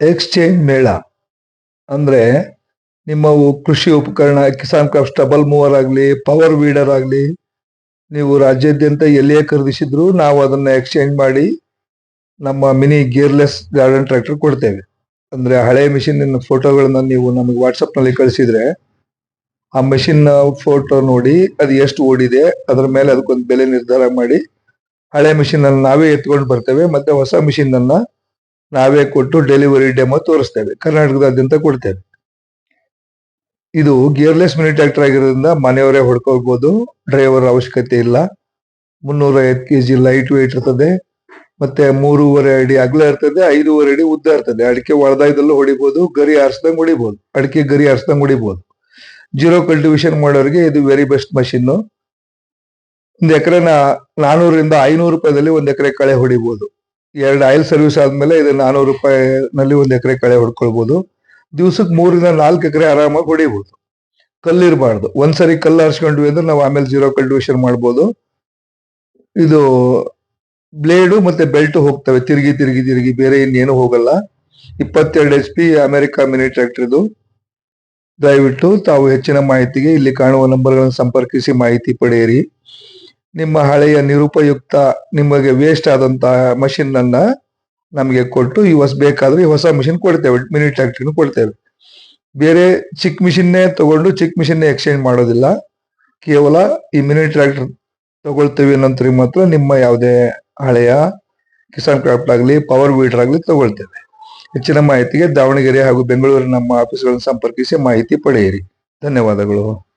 Exchange ಮೇಳ. ಅಂದರೆ ನಿಮ್ಮ ಕೃಷಿ ಉಪಕರಣ, ಕಿಸಾನ್ ಕ್ರಾಫ್ಟ್ ಡಬಲ್ ಮೂವರ್ ಆಗಲಿ, ಪವರ್ ವೀಡರ್ ಆಗಲಿ, ನೀವು ರಾಜ್ಯಾದ್ಯಂತ ಎಲ್ಲಿಯೇ ಖರೀದಿಸಿದ್ರು ನಾವು ಅದನ್ನು ಎಕ್ಸ್ಚೇಂಜ್ ಮಾಡಿ ನಮ್ಮ ಮಿನಿ ಗೇರ್ಲೆಸ್ ಗಾರ್ಡನ್ ಟ್ರ್ಯಾಕ್ಟರ್ ಕೊಡ್ತೇವೆ. ಅಂದರೆ ಹಳೆ ಮಿಷಿನ್ನ ಫೋಟೋಗಳನ್ನು ನೀವು ನಮಗೆ ವಾಟ್ಸಪ್ನಲ್ಲಿ ಕಳಿಸಿದರೆ ಆ ಮೆಷಿನ್ನ ಫೋಟೋ ನೋಡಿ ಅದು ಎಷ್ಟು ಓಡಿದೆ, ಅದರ ಮೇಲೆ ಅದಕ್ಕೊಂದು ಬೆಲೆ ನಿರ್ಧಾರ ಮಾಡಿ ಹಳೆ ಮಿಷಿನನ್ನು ನಾವೇ ಎತ್ಕೊಂಡು ಬರ್ತೇವೆ, ಮತ್ತು ಹೊಸ ಮಿಷಿನನ್ನು ನಾವೇ ಕೊಟ್ಟು ಡೆಲಿವರಿ ಡೆಮೋ ತೋರಿಸ್ತೇವೆ. ಕರ್ನಾಟಕದಾದ್ಯಂತ ಕೊಡ್ತೇವೆ. ಇದು ಗಿಯರ್ಲೆಸ್ ಮಿನಿ ಟ್ರ್ಯಾಕ್ಟರ್ ಆಗಿರೋದ್ರಿಂದ ಮನೆಯವರೇ ಹೊಡ್ಕೋಬಹುದು ಡ್ರೈವರ್ ಅವಶ್ಯಕತೆ ಇಲ್ಲ. ಮುನ್ನೂರ ಕೆ ಜಿ ಲೈಟ್ ವೇಟ್ ಇರ್ತದೆ. ಮತ್ತೆ ಮೂರುವರೆ ಅಡಿ ಅಗಲ ಇರ್ತದೆ, ಐದೂವರೆ ಅಡಿ ಉದ್ದ ಇರ್ತದೆ. ಅಡಿಕೆ ಒಳದಾಯ್ದಲ್ಲೂ ಹೊಡಿಬಹುದು ಗರಿ ಆರಿಸ್ದಂಗೆ ಹೊಡಿಬಹುದು ಅಡಿಕೆ ಗರಿ ಆರಿಸ್ದಂಗೆ ಹೊಡಿಬಹುದು ಜೀರೋ ಕಲ್ಟಿವೇಶನ್ ಮಾಡೋರಿಗೆ ಇದು ವೆರಿ ಬೆಸ್ಟ್ ಮಷಿನ್ ಒಂದು ಎಕರೆನ ನಾನೂರರಿಂದ ಐನೂರು ರೂಪಾಯಿದಲ್ಲಿ ಒಂದು ಎಕರೆ ಕಳೆ ಹೊಡಿಬಹುದು ಎರಡು ಆಯಿಲ್ ಸರ್ವಿಸ್ ಆದ್ಮೇಲೆ ಇದು ನಾನೂರು ರೂಪಾಯಿನಲ್ಲಿ ಒಂದು ಎಕರೆ ಕಳೆ ಹೊಡ್ಕೊಳ್ಬಹುದು ದಿವ್ಸಕ್ಕೆ ಮೂರಿಂದ ನಾಲ್ಕು ಎಕರೆ ಆರಾಮಾಗಿ ಹೊಡಿಬಹುದು ಕಲ್ಲಿರಬಾರ್ದು. ಒಂದ್ಸರಿ ಕಲ್ಲು ಹರ್ಸ್ಕೊಂಡ್ವಿ ಅಂದ್ರೆ ನಾವು ಆಮೇಲೆ ಜೀರೋ ಕಲ್ಟಿವೇಶನ್ ಮಾಡ್ಬೋದು. ಇದು ಬ್ಲೇಡು ಮತ್ತೆ ಬೆಲ್ಟ್ ಹೋಗ್ತವೆ. ತಿರುಗಿ ತಿರುಗಿ ತಿರುಗಿ ಬೇರೆ ಇನ್ನೇನು ಹೋಗಲ್ಲ. ಇಪ್ಪತ್ತೆರಡು H P America mini tractor ಇದು ದಯವಿಟ್ಟು ತಾವು ಹೆಚ್ಚಿನ ಮಾಹಿತಿಗೆ ಇಲ್ಲಿ ಕಾಣುವ ನಂಬರ್ಗಳನ್ನು ಸಂಪರ್ಕಿಸಿ ಮಾಹಿತಿ ಪಡೆಯಿರಿ. ನಿಮ್ಮ ಹಳೆಯ ನಿರುಪಯುಕ್ತ, ನಿಮಗೆ ವೇಸ್ಟ್ ಆದಂತಹ ಮಷಿನ್ ಅನ್ನ ನಮಗೆ ಕೊಟ್ಟು ಈ ಹೊಸ, ಬೇಕಾದ್ರೆ ಹೊಸ ಮಿಷಿನ್ ಕೊಡ್ತೇವೆ ಮಿನಿ ಟ್ರ್ಯಾಕ್ಟರ್ ಕೊಡ್ತೇವೆ. ಬೇರೆ ಚಿಕ್ಕ ಮಿಷಿನ್ನೇ ತಗೊಂಡು ಚಿಕ್ಕ ಮಿಷಿನ್ನೇ ಎಕ್ಸ್ಚೇಂಜ್ ಮಾಡೋದಿಲ್ಲ. ಕೇವಲ ಈ ಮಿನಿ ಟ್ರ್ಯಾಕ್ಟರ್ ತಗೊಳ್ತೇವೆ ನಂತರ ಮಾತ್ರ ನಿಮ್ಮ ಯಾವುದೇ ಹಳೆಯ ಕಿಸಾನ್ ಕ್ರಾಫ್ಟ್ ಆಗಲಿ ಪವರ್ ವೀಡರ್ ಆಗಲಿ ತಗೊಳ್ತೇವೆ. ಹೆಚ್ಚಿನ ಮಾಹಿತಿಗೆ ದಾವಣಗೆರೆ ಹಾಗೂ ಬೆಂಗಳೂರಿನ ನಮ್ಮ ಆಫೀಸ್ಗಳನ್ನು ಸಂಪರ್ಕಿಸಿ ಮಾಹಿತಿ ಪಡೆಯಿರಿ. ಧನ್ಯವಾದಗಳು.